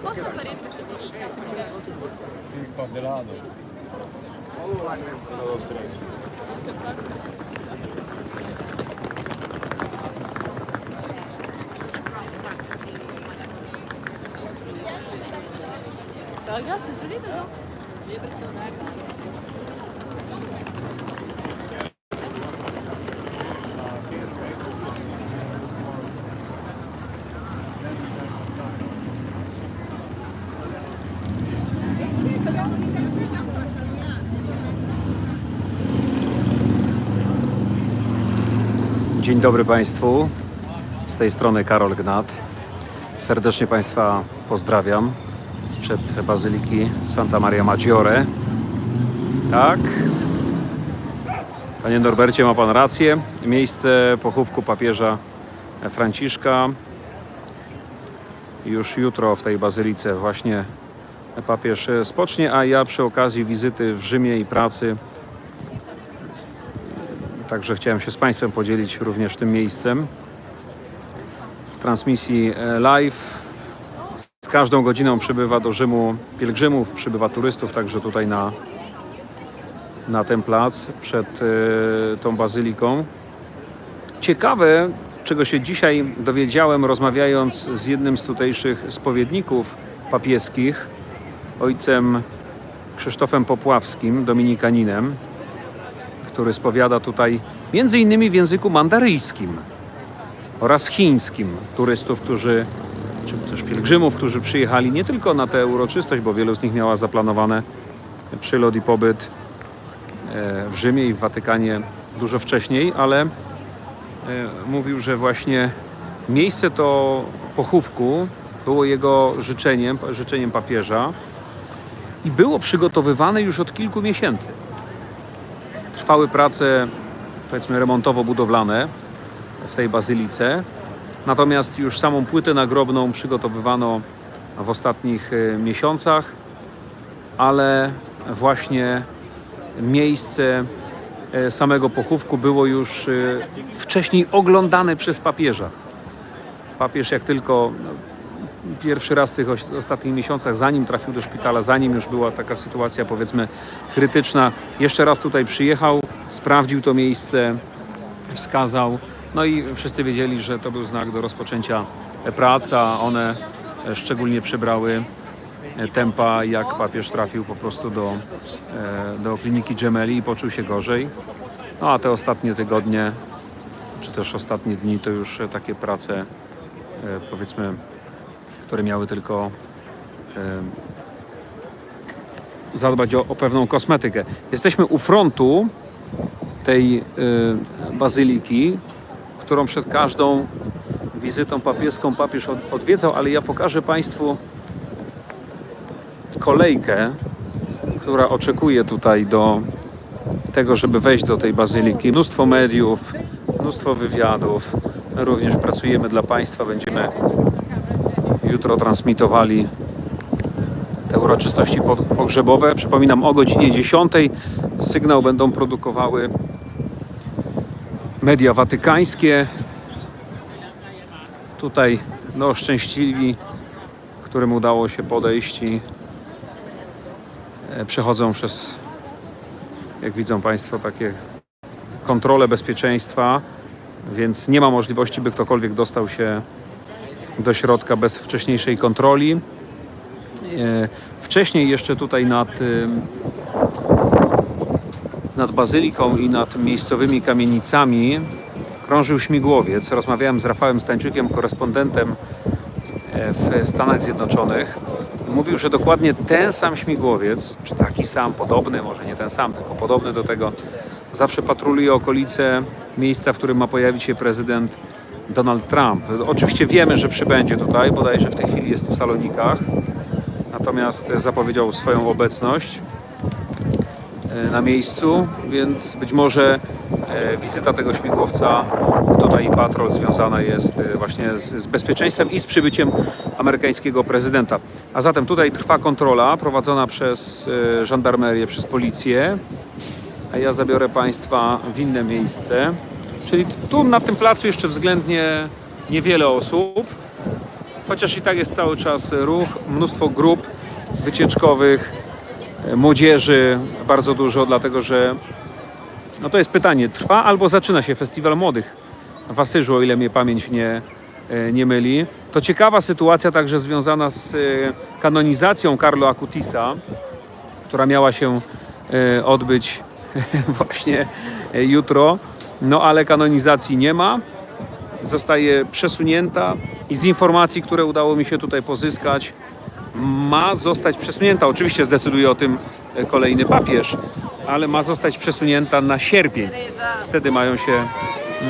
Posso aprender perché se mi qua gelato. Allora, Ragazzi, è finito no? Io per sto Dzień dobry Państwu. Z tej strony Karol Gnat. Serdecznie Państwa pozdrawiam sprzed Bazyliki Santa Maria Maggiore. Tak. Panie Norbercie, ma Pan rację. Miejsce pochówku papieża Franciszka. Już jutro w tej bazylice właśnie papież spocznie, a ja przy okazji wizyty w Rzymie i pracy Także chciałem się z Państwem podzielić również tym miejscem. W transmisji e, live z każdą godziną przybywa do Rzymu pielgrzymów, przybywa turystów, także tutaj na, na ten plac przed e, tą bazyliką. Ciekawe, czego się dzisiaj dowiedziałem, rozmawiając z jednym z tutejszych spowiedników papieskich, ojcem Krzysztofem Popławskim, dominikaninem, który spowiada tutaj innymi w języku mandaryjskim oraz chińskim turystów, którzy, czy też pielgrzymów, którzy przyjechali nie tylko na tę uroczystość, bo wielu z nich miała zaplanowane przylot i pobyt e, w Rzymie i w Watykanie dużo wcześniej, ale e, mówił, że właśnie miejsce to pochówku było jego życzeniem, życzeniem papieża i było przygotowywane już od kilku miesięcy trwały prace, powiedzmy, remontowo-budowlane w tej bazylice. Natomiast już samą płytę nagrobną przygotowywano w ostatnich e, miesiącach, ale właśnie miejsce e, samego pochówku było już e, wcześniej oglądane przez papieża. Papież jak tylko no, pierwszy raz w tych ostatnich miesiącach, zanim trafił do szpitala, zanim już była taka sytuacja powiedzmy krytyczna, jeszcze raz tutaj przyjechał, sprawdził to miejsce, wskazał. No i wszyscy wiedzieli, że to był znak do rozpoczęcia prac, a one szczególnie przybrały tempa, jak papież trafił po prostu do, e, do kliniki Gemelli i poczuł się gorzej. No a te ostatnie tygodnie, czy też ostatnie dni, to już takie prace, e, powiedzmy, które miały tylko zadbać o, o pewną kosmetykę. Jesteśmy u frontu tej bazyliki, którą przed każdą wizytą papieską papież od, odwiedzał, ale ja pokażę Państwu kolejkę, która oczekuje tutaj do tego, żeby wejść do tej bazyliki. Mnóstwo mediów, mnóstwo wywiadów. My również pracujemy dla Państwa, będziemy jutro transmitowali te uroczystości po- pogrzebowe. Przypominam o godzinie 10. Sygnał będą produkowały media watykańskie. Tutaj no, szczęśliwi, którym udało się podejść i e, przechodzą przez, jak widzą Państwo, takie kontrole bezpieczeństwa, więc nie ma możliwości, by ktokolwiek dostał się do środka bez wcześniejszej kontroli. E, Wcześniej jeszcze tutaj nad, ym, nad bazyliką i nad miejscowymi kamienicami krążył śmigłowiec. Rozmawiałem z Rafałem Stańczykiem, korespondentem e, w Stanach Zjednoczonych. Mówił, że dokładnie ten sam śmigłowiec, czy taki sam, podobny, może nie ten sam, tylko podobny do tego, zawsze patroluje okolice miejsca, w którym ma pojawić się prezydent Donald Trump. Oczywiście wiemy, że przybędzie tutaj, bodajże w tej chwili jest w Salonikach, natomiast zapowiedział swoją obecność e, na miejscu, więc być może e, wizyta tego śmigłowca tutaj i patrol związana jest e, właśnie z, z bezpieczeństwem i z przybyciem amerykańskiego prezydenta. A zatem tutaj trwa kontrola prowadzona przez e, żandarmerię, przez policję, a ja zabiorę Państwa w inne miejsce. Czyli tu na tym placu jeszcze względnie niewiele osób. chociaż i tak jest cały czas ruch, mnóstwo grup wycieczkowych, e, młodzieży, bardzo dużo, dlatego że no to jest pytanie, trwa albo zaczyna się Festiwal Młodych w Asyżu, o ile mnie pamięć nie, e, nie myli. To ciekawa sytuacja także związana z e, kanonizacją Carlo Acutisa, która miała się odbyć właśnie jutro, no ale kanonizacji nie ma. Zostaje przesunięta i z informacji, które udało mi się tutaj pozyskać, ma zostać przesunięta. Oczywiście zdecyduje o tym e, kolejny papież, ale ma zostać przesunięta na sierpień. Wtedy mają się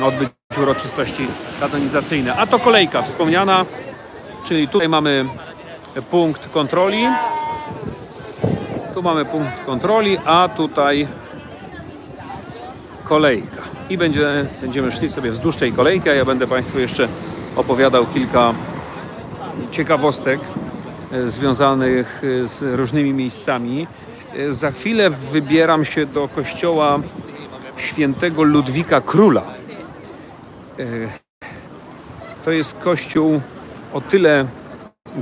odbyć uroczystości kanonizacyjne. A to kolejka wspomniana, czyli tutaj mamy punkt kontroli. Tu mamy punkt kontroli, a tutaj kolejka. I będzie, będziemy szli sobie wzdłuż tej kolejki, a ja będę Państwu jeszcze opowiadał kilka ciekawostek e, związanych e, z różnymi miejscami. E, Za chwilę wybieram się do kościoła świętego Ludwika Króla. To jest kościół o tyle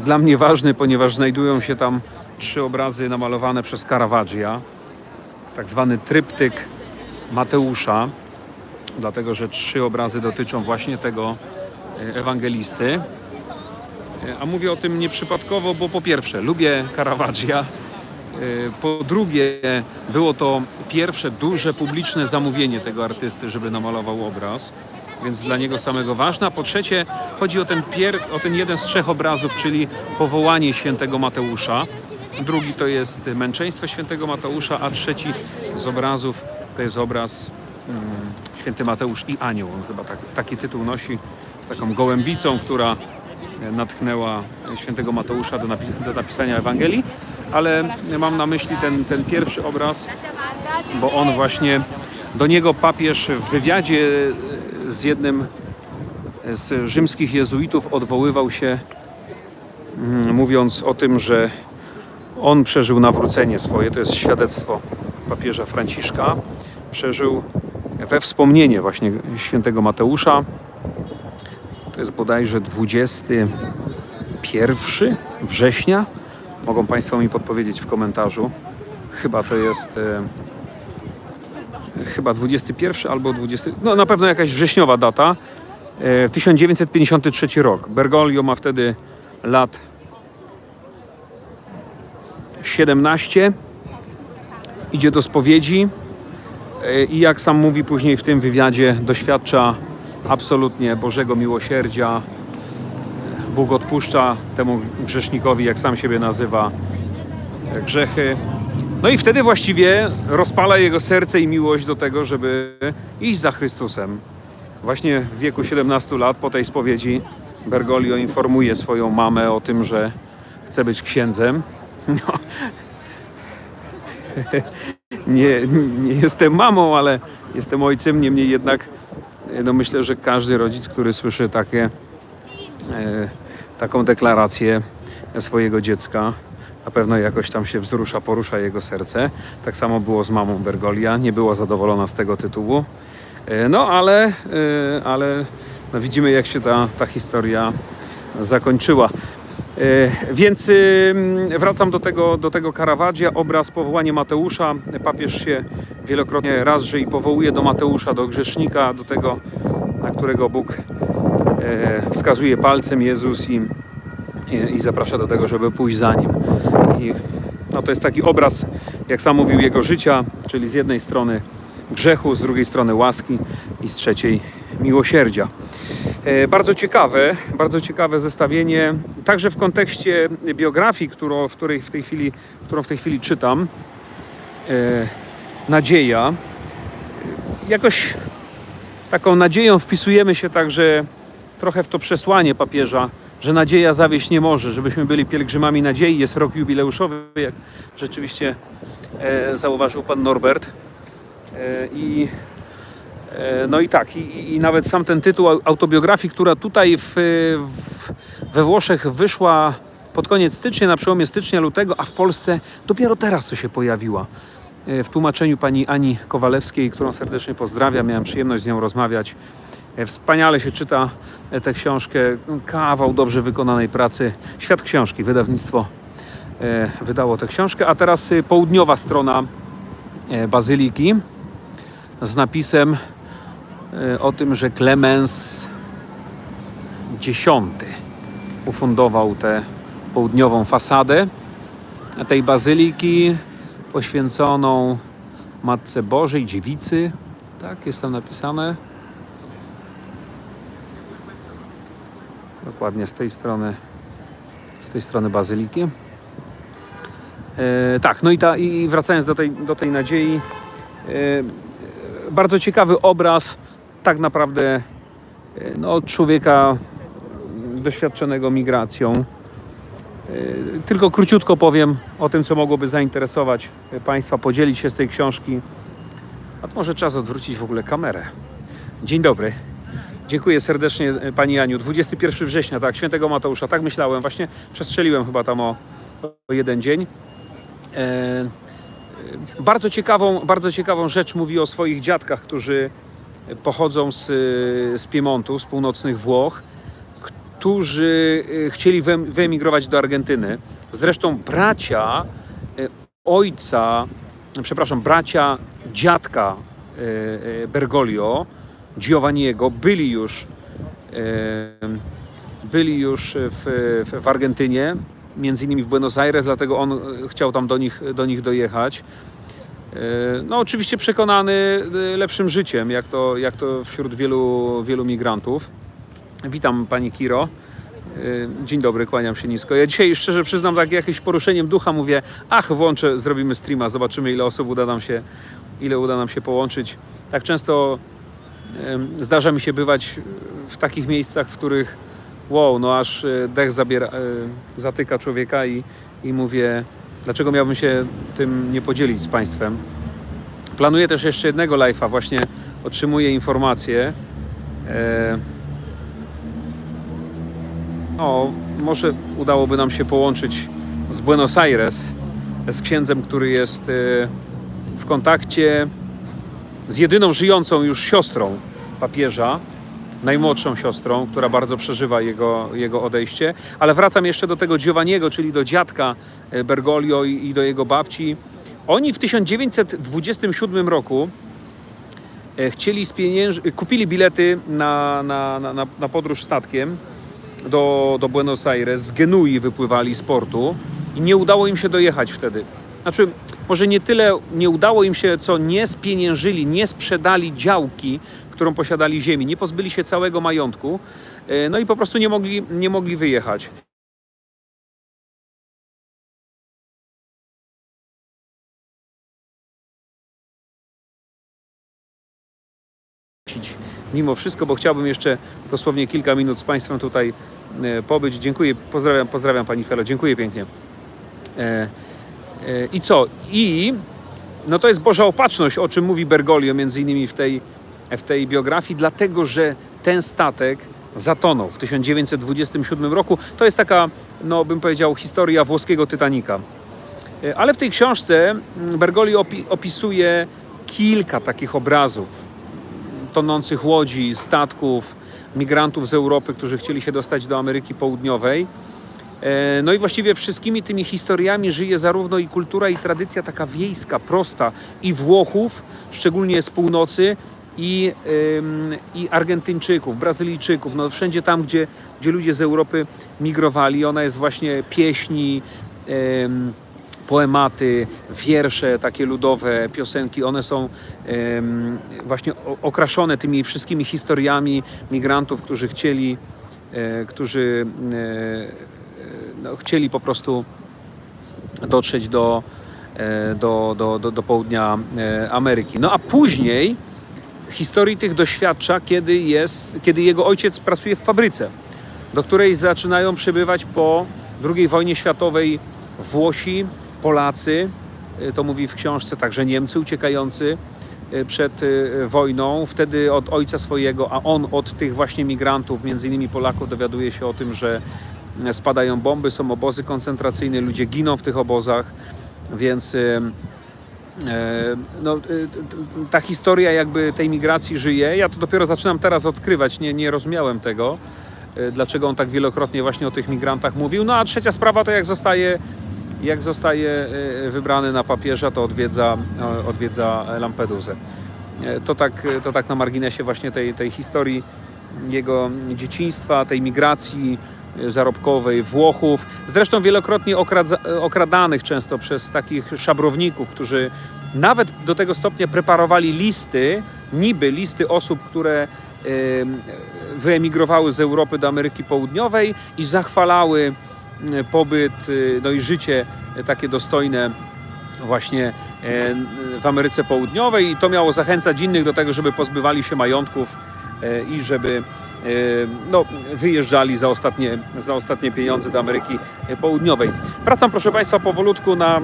dla mnie ważny, ponieważ znajdują się tam trzy obrazy namalowane przez Caravaggia, tak zwany tryptyk Mateusza, dlatego że trzy obrazy dotyczą właśnie tego e, ewangelisty. E, A mówię o tym nieprzypadkowo, bo po pierwsze lubię Caravaggia, e, po drugie było to pierwsze duże publiczne zamówienie tego artysty, żeby namalował obraz, więc dla niego samego ważne. A po trzecie chodzi o ten, pier- o ten jeden z trzech obrazów, czyli powołanie świętego Mateusza. Drugi to jest męczeństwo świętego Mateusza, a trzeci z obrazów to jest obraz święty Mateusz i anioł. On chyba tak, taki tytuł nosi z taką gołębicą, która e, natchnęła świętego Mateusza do, napi- do napisania Ewangelii, ale mam na myśli ten, ten pierwszy obraz, bo on właśnie do niego papież w wywiadzie e, z jednym z rzymskich jezuitów odwoływał się, mm, mówiąc o tym, że on przeżył nawrócenie swoje, to jest świadectwo papieża Franciszka, przeżył we wspomnienie właśnie świętego Mateusza. To jest bodajże 21 września. Mogą Państwo mi podpowiedzieć w komentarzu. Chyba to jest e, chyba 21 albo 20, no na pewno jakaś wrześniowa data. E, 1953 rok. Bergoglio ma wtedy lat 17. Idzie do spowiedzi e, i jak sam mówi później w tym wywiadzie, doświadcza absolutnie Bożego miłosierdzia. Bóg odpuszcza temu grzesznikowi, jak sam siebie nazywa, e, grzechy. No i wtedy właściwie rozpala jego serce i miłość do tego, żeby iść za Chrystusem. Właśnie w wieku 17 lat po tej spowiedzi Bergoglio informuje swoją mamę o tym, że chce być księdzem. No. Nie, nie jestem mamą, ale jestem ojcem. Niemniej jednak e, no myślę, że każdy rodzic, który słyszy takie, e, taką deklarację swojego dziecka, na pewno jakoś tam się wzrusza, porusza jego serce. Tak samo było z mamą Bergolia. Nie była zadowolona z tego tytułu. E, No ale, ale no widzimy jak się ta, ta historia zakończyła. E, Więc wracam do tego, do tego Caravaggia, obraz powołanie Mateusza. Papież się wielokrotnie raz, że i powołuje do Mateusza, do grzesznika, do tego, na którego Bóg e, wskazuje palcem Jezus i, i, i zaprasza do tego, żeby pójść za nim. I, no, to jest taki obraz, jak sam mówił, jego życia, czyli z jednej strony grzechu, z drugiej strony łaski i z trzeciej miłosierdzia. E, Bardzo ciekawe, bardzo ciekawe zestawienie, także w kontekście biografii, którą, w której w tej chwili, którą w tej chwili czytam. E, Nadzieja. Jakoś taką nadzieją wpisujemy się także trochę w to przesłanie papieża, że nadzieja zawieść nie może, żebyśmy byli pielgrzymami nadziei. Jest rok jubileuszowy, jak rzeczywiście e, zauważył pan Norbert. E, I E, No i tak, i, i nawet sam ten tytuł au- autobiografii, która tutaj w, w, we Włoszech wyszła pod koniec stycznia, na przełomie stycznia, lutego, a w Polsce dopiero teraz co się pojawiła. E, W tłumaczeniu pani Ani Kowalewskiej, którą serdecznie pozdrawiam, miałem przyjemność z nią rozmawiać. E, Wspaniale się czyta e, tę książkę. Kawał dobrze wykonanej pracy. Świat książki, wydawnictwo e, wydało tę książkę. A teraz e, południowa strona e, bazyliki z napisem e, o tym, że Klemens X ufundował tę południową fasadę tej bazyliki poświęconą Matce Bożej, Dziewicy. Tak, jest tam napisane. Dokładnie z tej strony, z tej strony bazyliki. E, tak, no i, ta, i wracając do tej, do tej nadziei, e, bardzo ciekawy obraz tak naprawdę e, no, człowieka doświadczonego migracją. E, Tylko króciutko powiem o tym, co mogłoby zainteresować Państwa, podzielić się z tej książki. A to może czas odwrócić w ogóle kamerę. Dzień dobry. Dziękuję serdecznie e, Pani Aniu. 21 września, tak, świętego Mateusza, tak myślałem. Właśnie przestrzeliłem chyba tam o, o jeden dzień. E, e, bardzo, ciekawą, bardzo ciekawą rzecz mówi o swoich dziadkach, którzy pochodzą z, z Piemontu, z północnych Włoch, którzy e, chcieli wyem- wyemigrować do Argentyny. Zresztą bracia e, ojca, przepraszam, bracia dziadka e, Bergoglio, Giovanniego, byli już, byli już w, w, Argentynie, między innymi w Buenos Aires, dlatego on chciał tam do nich, do nich dojechać. E, No, oczywiście przekonany e, lepszym życiem, jak to, jak to wśród wielu, wielu migrantów. Witam Pani Kiro. E, Dzień dobry, kłaniam się nisko. Ja dzisiaj szczerze przyznam, tak jakimś poruszeniem ducha mówię, ach, włączę, zrobimy streama, zobaczymy ile osób uda nam się, ile uda nam się połączyć. Tak często zdarza mi się bywać w takich miejscach, w których wow, no aż dech zabiera, zatyka człowieka i, i mówię, dlaczego miałbym się tym nie podzielić z Państwem. Planuję też jeszcze jednego live'a, właśnie otrzymuję informacje. E, o, może udałoby nam się połączyć z Buenos Aires, z księdzem, który jest e, w kontakcie z jedyną żyjącą już siostrą papieża, najmłodszą siostrą, która bardzo przeżywa jego, jego odejście. Ale wracam jeszcze do tego Giovanniego, czyli do dziadka e, Bergoglio i, i do jego babci. Oni w 1927 roku e, chcieli spienięży, kupili bilety na, na, na- na podróż statkiem do, do Buenos Aires, z Genui wypływali z portu i nie udało im się dojechać wtedy. Znaczy, może nie tyle nie udało im się, co nie spieniężyli, nie sprzedali działki, którą posiadali ziemi, nie pozbyli się całego majątku, e, no i po prostu nie mogli, nie mogli wyjechać. Mimo wszystko, bo chciałbym jeszcze dosłownie kilka minut z Państwem tutaj e, pobyć. Dziękuję, pozdrawiam, pozdrawiam Pani Felo, dziękuję pięknie. E, I co? I no to jest Boża opatrzność, o czym mówi Bergoglio między innymi w tej, w tej biografii, dlatego że ten statek zatonął w 1927 roku. To jest taka, no bym powiedział, historia włoskiego Titanica. E, Ale w tej książce mm, Bergoglio opi- opisuje kilka takich obrazów tonących łodzi, statków, migrantów z Europy, którzy chcieli się dostać do Ameryki Południowej. E, No i właściwie wszystkimi tymi historiami żyje zarówno i kultura, i tradycja taka wiejska, prosta i Włochów, szczególnie z północy, i, i Argentyńczyków, Brazylijczyków, no wszędzie tam, gdzie, gdzie ludzie z Europy migrowali. Ona jest właśnie pieśni, poematy, wiersze takie ludowe, piosenki, one są właśnie okraszone tymi wszystkimi historiami migrantów, którzy chcieli, e, którzy e, no, chcieli po prostu dotrzeć do, e, do, do, do, do południa e, Ameryki. No a później historii tych doświadcza, kiedy, jest, kiedy jego ojciec pracuje w fabryce, do której zaczynają przybywać po II wojnie światowej Włosi, Polacy, y, to mówi w książce także Niemcy uciekający przed wojną. Wtedy od ojca swojego, a on od tych właśnie migrantów, między innymi Polaków, dowiaduje się o tym, że spadają bomby, są obozy koncentracyjne, ludzie giną w tych obozach, więc y, E, No, t- ta historia jakby tej migracji żyje. Ja to dopiero zaczynam teraz odkrywać, nie, nie rozumiałem tego, dlaczego on tak wielokrotnie właśnie o tych migrantach mówił. No a trzecia sprawa to jak zostaje, jak zostaje wybrany na papieża, to odwiedza, e, odwiedza Lampedusę. To tak, to tak na marginesie właśnie tej, tej historii jego dzieciństwa, tej migracji zarobkowej Włochów. Zresztą wielokrotnie okradanych często przez takich szabrowników, którzy nawet do tego stopnia preparowali listy, niby listy osób, które em, wyemigrowały z Europy do Ameryki Południowej i zachwalały pobyt e, no i życie takie dostojne właśnie e, w Ameryce Południowej i to miało zachęcać innych do tego, żeby pozbywali się majątków i żeby e, no, wyjeżdżali za ostatnie, za ostatnie pieniądze do Ameryki Południowej. Wracam proszę Państwa powolutku na